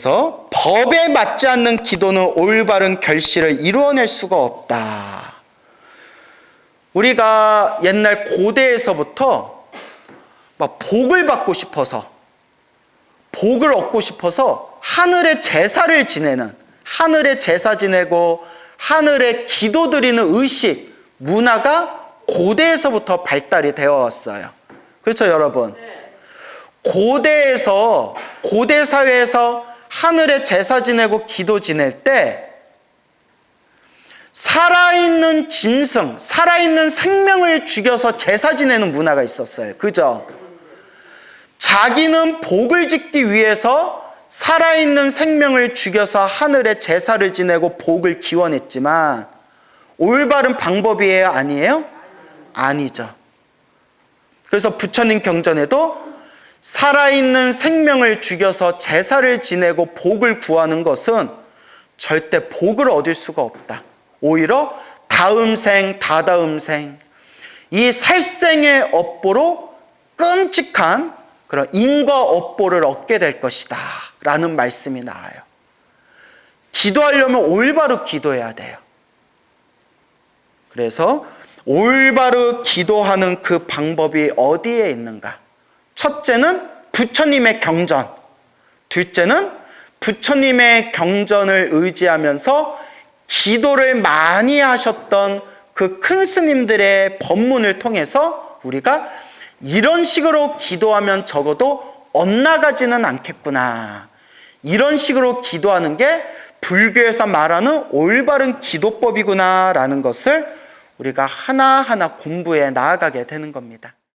그래서 법에 맞지 않는 기도는 올바른 결실을 이루어낼 수가 없다. 우리가 옛날 고대에서부터 막 복을 받고 싶어서 복을 얻고 싶어서 하늘의 제사를 지내는 하늘의 제사 지내고 하늘의 기도 드리는 의식 문화가 고대에서부터 발달이 되어 왔어요. 그렇죠, 여러분? 고대에서 고대 사회에서 하늘의 제사 지내고 기도 지낼 때 살아있는 짐승, 살아있는 생명을 죽여서 제사 지내는 문화가 있었어요. 그죠? 자기는 복을 짓기 위해서 살아있는 생명을 죽여서 하늘에 제사를 지내고 복을 기원했지만 올바른 방법이에요? 아니에요? 아니죠. 그래서 부처님 경전에도 살아있는 생명을 죽여서 제사를 지내고 복을 구하는 것은 절대 복을 얻을 수가 없다. 오히려 다음 생, 다다음 생, 이 살생의 업보로 끔찍한 그런 인과 업보를 얻게 될 것이다. 라는 말씀이 나와요. 기도하려면 올바로 기도해야 돼요. 그래서 올바로 기도하는 그 방법이 어디에 있는가? 첫째는 부처님의 경전. 둘째는 부처님의 경전을 의지하면서 기도를 많이 하셨던 그 큰 스님들의 법문을 통해서 우리가 이런 식으로 기도하면 적어도 엇나가지는 않겠구나. 이런 식으로 기도하는 게 불교에서 말하는 올바른 기도법이구나라는 것을 우리가 하나하나 공부해 나아가게 되는 겁니다.